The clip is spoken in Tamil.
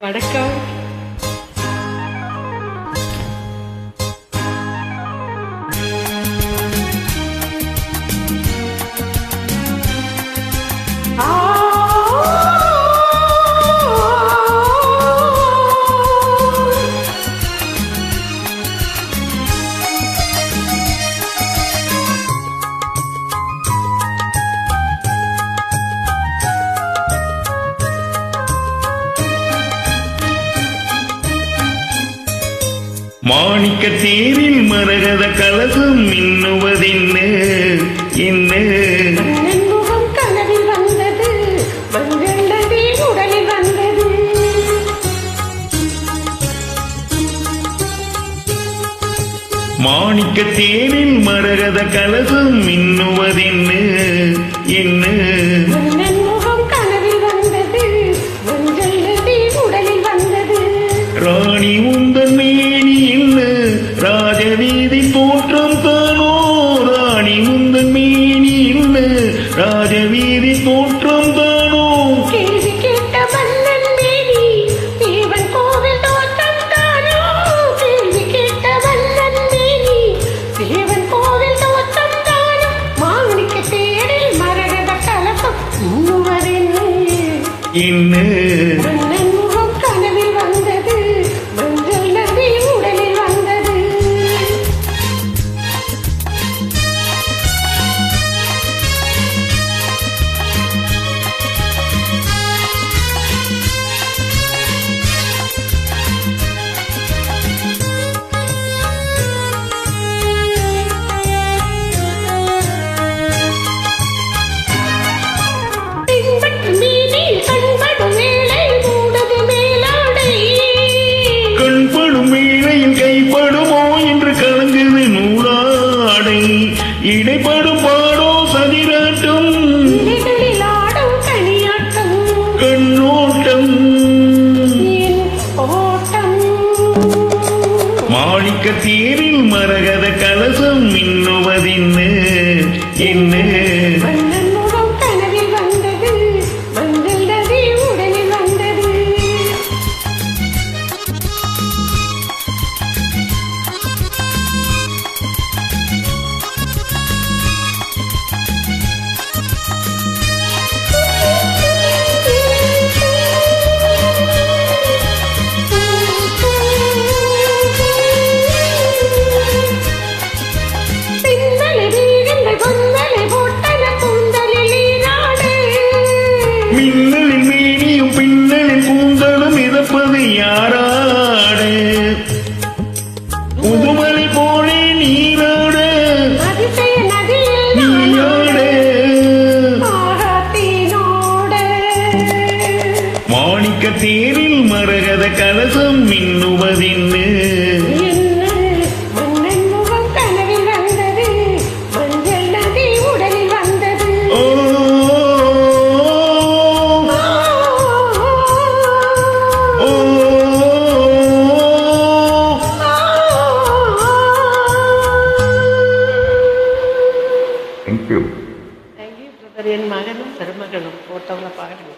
வணக்கம். மாணிக்க தேரில் மரகத கலசம் மின்னுவதென்ன என்ன மாணிக்க தேரில் மரகத கலசம் மின்னுவதென்ன என்ன ராணி உந்தன் ராஜவீதி தோற்றம் தானோ? கேள்வி கேட்ட மன்னன் மேனி தேவன் கோவில் தோற்றம் தானோ? கேள்வி கேட்ட மன்னன் மேனி தேவன் கோவில் தோற்றம் தானோ? மாணிக்க தேடில் மரகத கலசம் இன்னுவதென்ன இடைப்படும் பாடோ சதிராட்டம். கண்ணோட்டம். மாணிக்க தேரில் மரகத கலசம் மின்னுவதென்ன? என்ன? மின்னலில் மேனியும் பின்னலில் கூந்தலும் மிதப்பது யாராடு? புதுமலை போலே நீராடு. நீயாடு மாணிக்க தேரில் மரகத கலசம் மின்னுவதென்ன. என் மகனும் மருமகளும் போட்டோவில் பாருங்க.